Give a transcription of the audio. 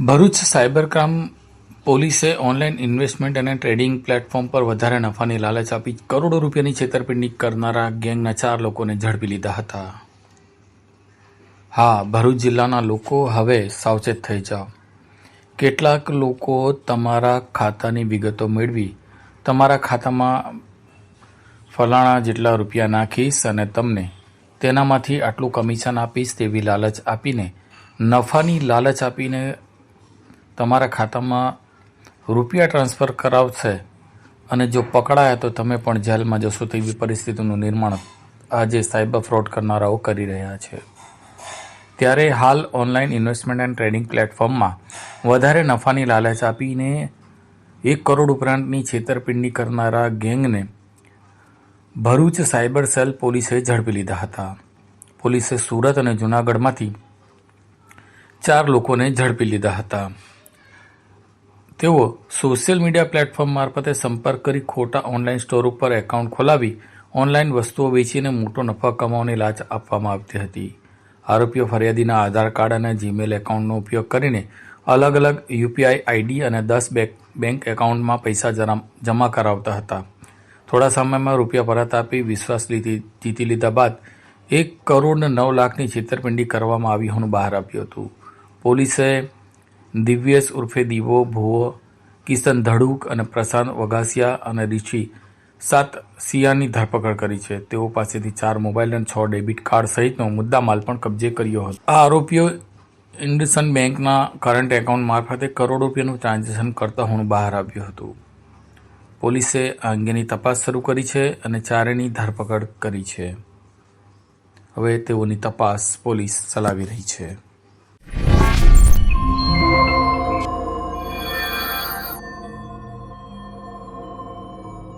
Bharuch cyber crime પોલીસે online investment અને trading platform પર વધારે નફાની લાલચ આપી કરોડો રૂપિયાની છેતરપિંડી કરનારા ગેંગના ચાર લોકોને ઝડપી લીધા હતા. હા, ભરૂચ જિલ્લાના લોકો હવે સાવચેત થઈ જાઓ. કેટલાક લોકો તમારા ખાતાની વિગતો મેળવી, તમારા ખાતામાં ફલાણા જેટલા રૂપિયા નાખીશ અને તમને તેનામાંથી આટલું કમિશન આપીશ તેવી લાલચ આપીને, નફાની લાલચ આપીને તમારા ખાતામાં રૂપિયા ટ્રાન્સફર કરાવશે અને જો પકડાયા તો તમે પણ જેલમાં જશો તેવી પરિસ્થિતિનું નિર્માણ આજે સાયબર ફ્રોડ કરનારાઓ કરી રહ્યા છે. ત્યારે હાલ ઓનલાઈન ઇન્વેસ્ટમેન્ટ એન્ડ ટ્રેડિંગ પ્લેટફોર્મમાં વધારે નફાની લાલચ આપીને એક કરોડ ઉપરાંતની છેતરપિંડી કરનારા ગેંગને ભરૂચ સાયબર સેલ પોલીસે ઝડપી લીધા હતા. પોલીસે સુરત અને જૂનાગઢમાંથી ચાર લોકોને ઝડપી લીધા હતા. તેઓ સોશિયલ મીડિયા પ્લેટફોર્મ મારફતે સંપર્ક કરી ખોટા ઓનલાઈન સ્ટોર ઉપર એકાઉન્ટ ખોલાવી ઓનલાઈન વસ્તુઓ વેચીને મોટો નફા કમાવાની લાચ આપવામાં આવતી હતી. આરોપીઓ ફરિયાદીના આધાર કાર્ડ અને જીમેલ એકાઉન્ટનો ઉપયોગ કરીને અલગ અલગ યુપીઆઈ આઈડી અને દસ બેંક એકાઉન્ટમાં પૈસા જમા કરાવતા હતા. થોડા સમયમાં રૂપિયા પરત આપી વિશ્વાસ લીધી, જીતી લીધા બાદ એક કરોડ નવ લાખની છેતરપિંડી કરવામાં આવી હોવાનું બહાર આવ્યું હતું. પોલીસે દિવ્યેશ ઉર્ફે દીવો, ભુવો, કિશન ધડુક અને પ્રશાંત વઘાસિયા અને રિચી સાત સિયાની ધરપકડ કરી છે. તેઓ પાસેથી ચાર મોબાઈલ અને છ ડેબિટ કાર્ડ સહિતનો મુદ્દામાલ પણ કબજે કર્યો હતો. આ આરોપીઓ ઇન્ડસન બેંકના કરંટ એકાઉન્ટ મારફતે કરોડો રૂપિયાનું ટ્રાન્ઝેક્શન કરતા હોવાનું બહાર આવ્યું હતું. પોલીસે આ અંગેની તપાસ શરૂ કરી છે અને ચારેની ધરપકડ કરી છે. હવે તેઓની તપાસ પોલીસ ચલાવી રહી છે.